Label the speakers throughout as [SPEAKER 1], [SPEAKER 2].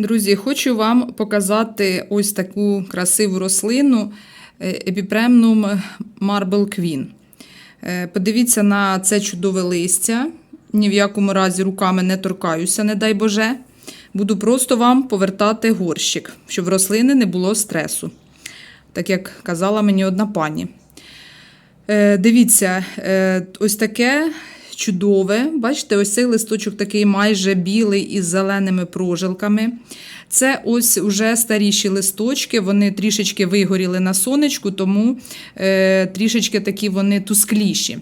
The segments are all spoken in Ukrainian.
[SPEAKER 1] Друзі, хочу вам показати ось таку красиву рослину епіпремнум Marble Queen. Е, Подивіться на це чудове листя. Ні в якому разі руками не торкаюся, не дай Боже. Буду просто вам повертати горщик, щоб в рослини не було стресу. Так як казала мені одна пані. Е, Дивіться, е, ось таке чудове. Бачите, ось цей листочок такий майже білий із зеленими прожилками. Це ось уже старіші листочки, вони трішечки вигоріли на сонечку, тому е, трішечки такі вони тускліші.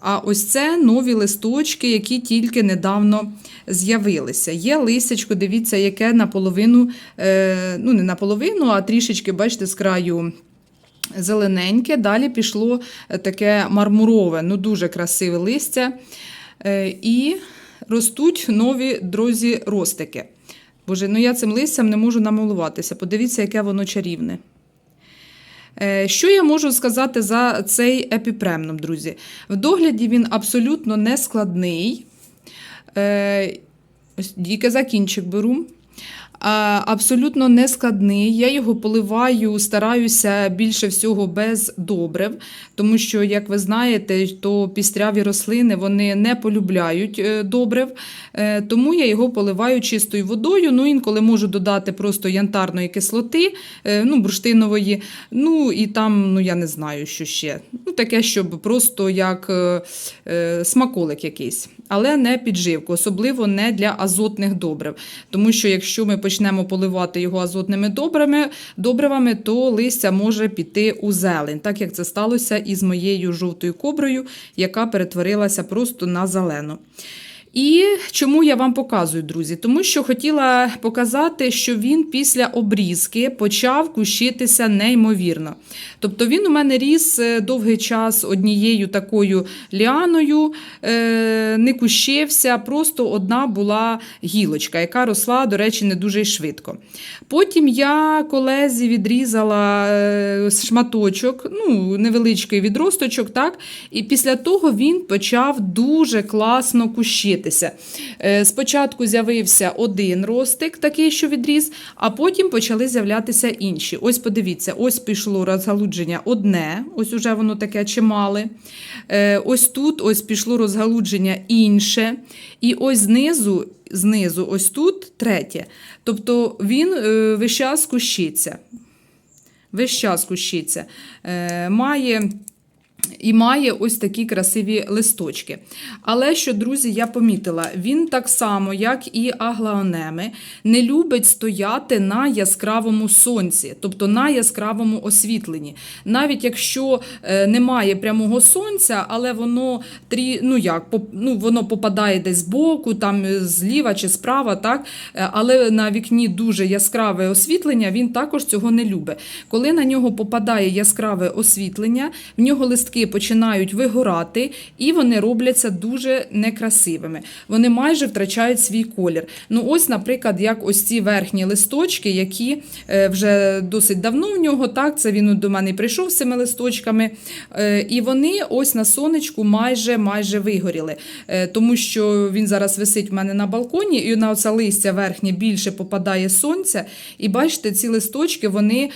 [SPEAKER 1] А ось це нові листочки, які тільки недавно з'явилися. Є листячко, дивіться, яке наполовину, е, ну не наполовину, а трішечки, бачите, з краю зелененьке. Далі пішло таке мармурове, ну дуже красиве листя. Е, І ростуть нові друзі ростики. Боже, ну я цим листям не можу намилуватися. Подивіться, яке воно чарівне. Е, Що я можу сказати за цей епіпремном, друзі? В догляді він абсолютно не складний. Е, Ось тільки за кінчик беру. А, Абсолютно не складний. Я його поливаю, стараюся більше всього без добрив, тому що, як ви знаєте, то пістряві рослини вони не полюбляють е, добрив, Е, тому я його поливаю чистою водою. Ну, інколи можу додати просто янтарної кислоти, е, ну, бурштинової, ну і там, ну я не знаю, що ще. Ну, таке, щоб просто як е, е, смаколик якийсь, але не підживку, особливо не для азотних добрив. Тому що якщо ми почнемо поливати його азотними добривами, добривами, то листя може піти у зелень, так як це сталося із моєю жовтою коброю, яка перетворилася просто на зелену. І чому я вам показую, друзі? Тому що хотіла показати, що він після обрізки почав кущитися неймовірно. Тобто він у мене ріс е, довгий час однією такою ліаною, е, не кущився, просто одна була гілочка, яка росла, до речі, не дуже й швидко. Потім я колезі відрізала е, шматочок, ну, невеличкий відросточок, так, і після того він почав дуже класно кущитися. Е, Спочатку з'явився один ростик, такий, що відріс, а потім почали з'являтися інші. Ось подивіться, ось пішло розгалудження одне, ось уже воно таке чимале. Е, Ось тут ось пішло розгалудження інше. І ось знизу, знизу ось тут третє. Тобто він е, весь час кущиться. Весь час кущиться. Має. І має ось такі красиві листочки. Але що, друзі, я помітила, він так само, як і аглаонеми, не любить стояти на яскравому сонці, тобто на яскравому освітленні. Навіть якщо е, немає прямого сонця, але воно трі, ну як, ну, воно попадає десь збоку, там е, зліва чи справа, так? Е, але на вікні дуже яскраве освітлення, він також цього не любить. Коли на нього попадає яскраве освітлення, в нього листки починають вигорати, і вони робляться дуже некрасивими. Вони майже втрачають свій колір. Ну, ось, наприклад, як ось ці верхні листочки, які е, вже досить давно в нього, так, це він до мене прийшов з цими листочками. е, І вони ось на сонечку майже майже вигоріли. Е, Тому що він зараз висить в мене на балконі, і на оце листя верхнє більше попадає сонця. І бачите, ці листочки вони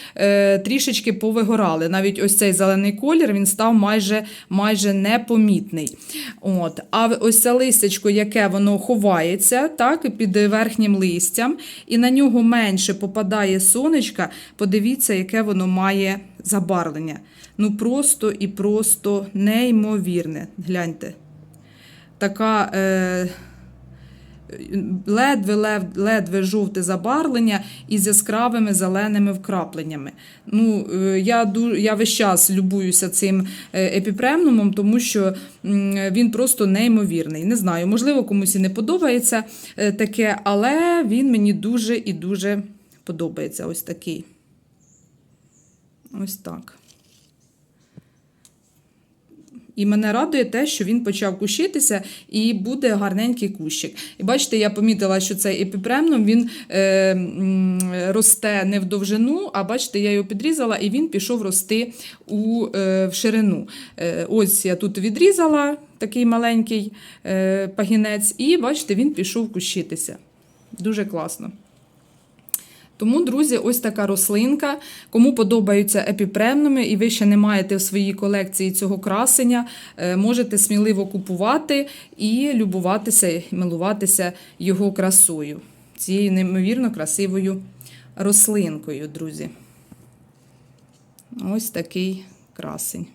[SPEAKER 1] трішечки повигорали. Навіть ось цей зелений колір він став майже, майже непомітний. От. А ось це листячко, яке воно ховається так, під верхнім листям, і на нього менше попадає сонечка, подивіться, яке воно має забарвлення. Ну просто і просто неймовірне. Гляньте. Така. Е, ледве, ледве, жовте забарвлення із яскравими зеленими вкрапленнями. Ну, е, я, я весь час любуюся цим е, епіпремнумом, тому що він просто неймовірний. Не знаю, можливо, комусь і не подобається е, таке, але він мені дуже і дуже подобається. Ось такий. Ось так. І мене радує те, що він почав кущитися і буде гарненький кущик. І бачите, я помітила, що цей епіпремном він е, росте не в довжину, а бачите, я його підрізала і він пішов рости у, е, в ширину. Е, ось я тут відрізала такий маленький е, пагінець, і бачите, він пішов кущитися. Дуже класно. Тому, друзі, ось така рослинка. Кому подобаються епіпремнуми і ви ще не маєте в своїй колекції цього красення, е, можете сміливо купувати і любуватися, милуватися його красою. Цією неймовірно красивою рослинкою, друзі. Ось такий красень.